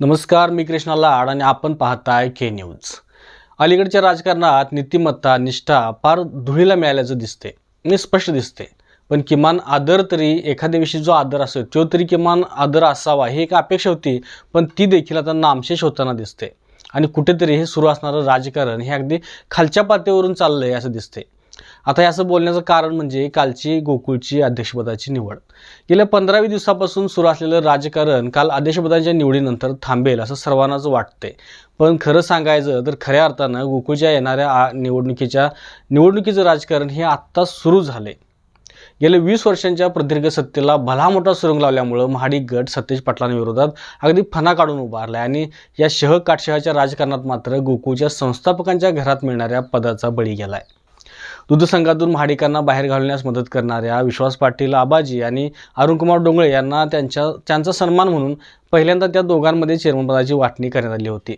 नमस्कार मी कृष्णा लाड आणि आपण पाहताय के न्यूज अलीकडच्या राजकारणात नीतिमत्ता निष्ठा फार धुळीला मिळाल्याचं दिसते आणि स्पष्ट दिसते पण किमान आदर तरी एखाद्याविषयी जो आदर असेल तो तरी किमान आदर असावा ही एक अपेक्षा होती पण ती देखील आता नामशेष होताना दिसते आणि कुठेतरी हे सुरू असणारं राजकारण हे अगदी खालच्या पातळीवरून चाललं आहे असं दिसते आता हे असं बोलण्याचं कारण म्हणजे कालची गोकुळची अध्यक्षपदाची निवड. गेल्या पंधरावी दिवसापासून सुरू असलेलं राजकारण काल अध्यक्षपदाच्या निवडीनंतर थांबेल असं सर्वांनाच वाटतंय. पण खरं सांगायचं तर खऱ्या अर्थानं गोकुळच्या येणाऱ्या निवडणुकीच्या निवडणुकीचं राजकारण हे आत्ता सुरू झाले गेल्या वीस वर्षांच्या प्रदीर्घ सत्तेला भला मोठा सुरुंग लावल्यामुळं महाडिक गट सतेज पाटलांविरोधात अगदी फणा काढून उभारला आणि या शह काटशहाच्या राजकारणात मात्र गोकुळच्या संस्थापकांच्या घरात मिळणाऱ्या पदाचा बळी गेला आहे दूध संघातून महाडिकांना बाहेर घालण्यास मदत करणाऱ्या विश्वास पाटील आबाजी आणि अरुणकुमार डोंगळे यांना त्यांच्या त्यांचा सन्मान म्हणून पहिल्यांदा त्या दोघांमध्ये चेअरमनपदाची वाटणी करण्यात आली होती.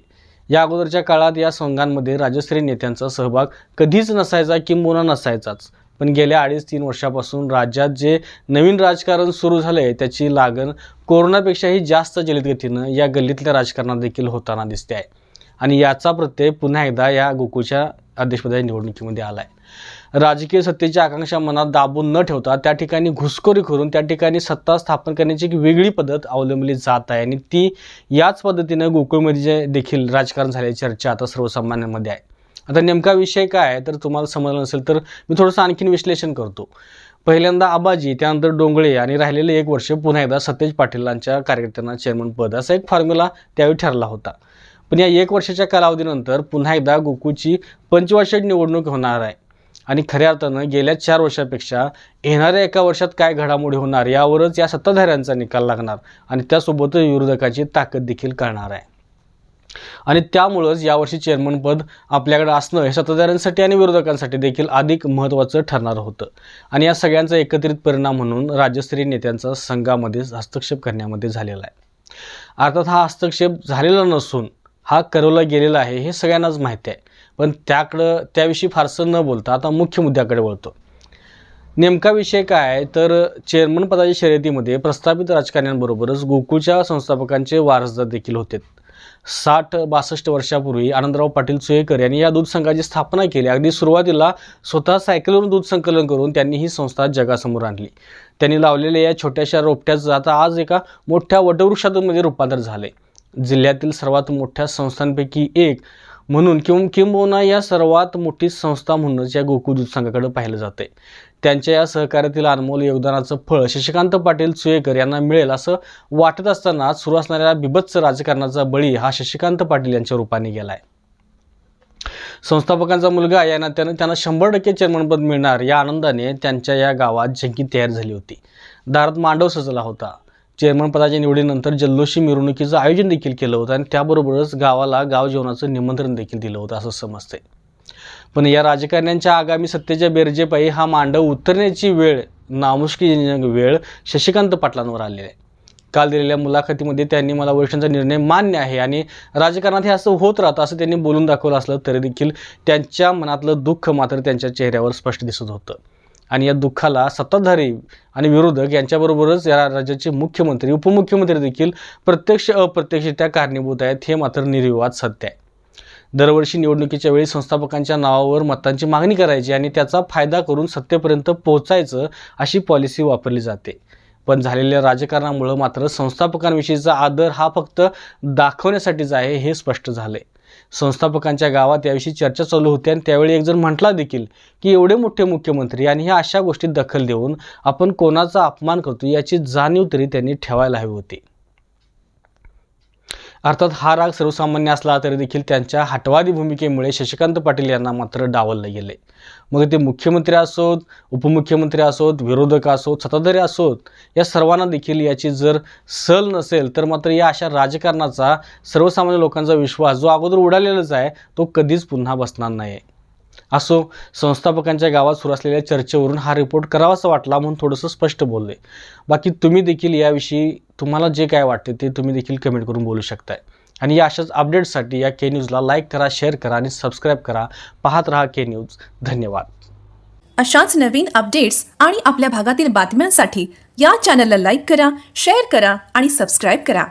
या अगोदरच्या काळात या संघांमध्ये राजश्री नेत्यांचा सहभाग कधीच नसायचा किंबहुना नसायचाच. पण गेल्या अडीच तीन वर्षापासून राज्यात जे नवीन राजकारण सुरू झालंय त्याची लागण कोरोनापेक्षाही जास्त जलद गतीनं या गल्लीतल्या राजकारणात देखील होताना दिसते आहे. आणि याचा प्रत्यय पुन्हा एकदा या गोकुळच्या अध्यक्षपदाच्या निवडणुकीमध्ये आलाय. राजकीय सत्तेची आकांक्षा मनात दाबून न ठेवता त्या ठिकाणी घुसखोरी करून त्या ठिकाणी सत्ता स्थापन करण्याची एक वेगळी पद्धत अवलंबली जात आहे आणि ती याच पद्धतीनं गोकुळमध्ये जे देखील राजकारण झाल्याची चर्चा आता सर्वसामान्यांमध्ये आहे. आता नेमका विषय काय आहे तर तुम्हाला समजलं नसेल तर मी थोडंसं आणखीन विश्लेषण करतो. पहिल्यांदा आबाजी त्यानंतर डोंगळे आणि राहिलेले एक वर्ष पुन्हा एकदा सतेज पाटीलांच्या कार्यकर्त्यांना चेअरमन पद असा एक फॉर्म्युला त्यावेळी ठरला होता. पण या एक वर्षाच्या कालावधीनंतर पुन्हा एकदा गोकुळची पंचवार्षिक निवडणूक होणार आहे. आणि खऱ्या अर्थानं गेल्या चार वर्षापेक्षा येणाऱ्या एका वर्षात काय घडामोडी होणार यावरच या सत्ताधाऱ्यांचा निकाल लागणार आणि त्यासोबतच विरोधकाची ताकद देखील करणार आहे. आणि त्यामुळंच यावर्षी चेअरमनपद आपल्याकडे असणं हे सत्ताधाऱ्यांसाठी आणि विरोधकांसाठी देखील अधिक महत्त्वाचं ठरणार होतं. आणि या सगळ्यांचा एकत्रित परिणाम म्हणून राज्यस्तरीय नेत्यांचा संघामध्ये हस्तक्षेप करण्यामध्ये झालेला आहे. अर्थात हा हस्तक्षेप झालेला नसून हा करवला गेलेला आहे हे सगळ्यांनाच माहिती आहे. पण त्याकडं त्याविषयी फारसं न बोलता आता मुख्य मुद्द्याकडे वळतो. नेमका विषय काय? तर चेअरमन पदाच्या शर्यतीमध्ये प्रस्थापित राजकारण्यांबरोबरच गोकुळच्या संस्थापकांचे वारसदार देखील होते. साठ बासष्ट वर्षापूर्वी आनंदराव पाटील सुयेकर यांनी या दूध संघाची स्थापना केली. अगदी सुरुवातीला स्वतः सायकलवरून दूध संकलन करून त्यांनी ही संस्था जगासमोर आणली. त्यांनी लावलेल्या या छोट्याशा रोपट्याचं आता आज एका मोठ्या वटवृक्षामध्ये म्हणजे रूपांतर झाले जिल्ह्यातील सर्वात मोठ्या संस्थांपैकी एक म्हणून किंवा किंबहुना या सर्वात मोठी संस्था म्हणूनच या गोकुळ दूध संघाकडे पाहिलं जाते त्यांच्या या सहकार्यातील अनमोल योगदानाचं फळ शशिकांत पाटील चुयेकर यांना मिळेल असं वाटत असताना सुरू असणाऱ्या बिभत्स राजकारणाचा बळी हा शशिकांत पाटील यांच्या रूपाने गेला आहे संस्थापकांचा मुलगा या नात्यानं त्यांना शंभर टक्के चेअरमनपद मिळणार या आनंदाने त्यांच्या या गावात झंकी तयार झाली होती. दारात मांडव सजला होता. चेअरमनपदाच्या निवडीनंतर जल्लोषी मिरवणुकीचं आयोजन देखील केलं होतं आणि त्याबरोबरच गावाला गाव जेवणाचं निमंत्रण देखील दिलं होतं असं समजते पण या राजकारण्यांच्या आगामी सत्तेच्या बेरजेपायी हा मांडव उतरण्याची वेळ नामुष्की वेळ शशिकांत पाटलांवर आलेली आहे. काल दिलेल्या मुलाखतीमध्ये त्यांनी मला वरिष्ठांचा निर्णय मान्य आहे आणि राजकारणात हे असं होत राहतं असं त्यांनी बोलून दाखवलं असलं तरी देखील त्यांच्या मनातलं दुःख मात्र त्यांच्या चेहऱ्यावर स्पष्ट दिसत होतं. आणि या दुःखाला सत्ताधारी आणि विरोधक यांच्याबरोबरच या राज्याचे मुख्यमंत्री उपमुख्यमंत्री देखील प्रत्यक्ष अप्रत्यक्ष त्या कारणीभूत आहेत हे मात्र निर्विवाद सत्य आहे. दरवर्षी निवडणुकीच्या वेळी संस्थापकांच्या नावावर मतांची मागणी करायची आणि त्याचा फायदा करून सत्तेपर्यंत पोहोचायचं अशी पॉलिसी वापरली जाते. पण झालेल्या राजकारणामुळं मात्र संस्थापकांविषयीचा आदर हा फक्त दाखवण्यासाठीच आहे हे स्पष्ट झालं आहे संस्थापकांच्या गावात याविषयी चर्चा चालू होती आणि त्यावेळी एकजण म्हटला देखील की एवढे मोठे मुख्यमंत्री आणि ह्या अशा गोष्टीत दखल देऊन आपण कोणाचा अपमान करतो याची जाणीव तरी त्यांनी ठेवायला हवी होती. अर्थात हा राग सर्वसामान्य असला तरी देखील त्यांच्या हटवादी भूमिकेमुळे शशिकांत पाटील यांना मात्र डावललं गेले मग ते मुख्यमंत्री असोत उपमुख्यमंत्री असोत विरोधक असोत सत्ताधारी असोत या सर्वांना देखील याची जर सल नसेल तर मात्र या अशा राजकारणाचा सर्वसामान्य लोकांचा विश्वास जो अगोदर उडालेलाच आहे तो कधीच पुन्हा बसणार नाही असो संस्थापकांच्या गावात सुरू असलेल्या चर्चेवरून हा रिपोर्ट करावासा वाटला म्हणून थोडंसं स्पष्ट बोलले. बाकी तुम्ही देखील याविषयी तुम्हाला जे काय वाटते ते तुम्ही देखील कमेंट करून बोलू शकताय. आणि या अशाच अपडेट्ससाठी या के न्यूजला लाईक करा शेअर करा आणि सबस्क्राईब करा. पाहत रहा के न्यूज धन्यवाद. अशाच नवीन अपडेट्स आणि आपल्या भागातील बातम्यांसाठी या चॅनलला लाईक करा शेअर करा आणि सबस्क्राईब करा.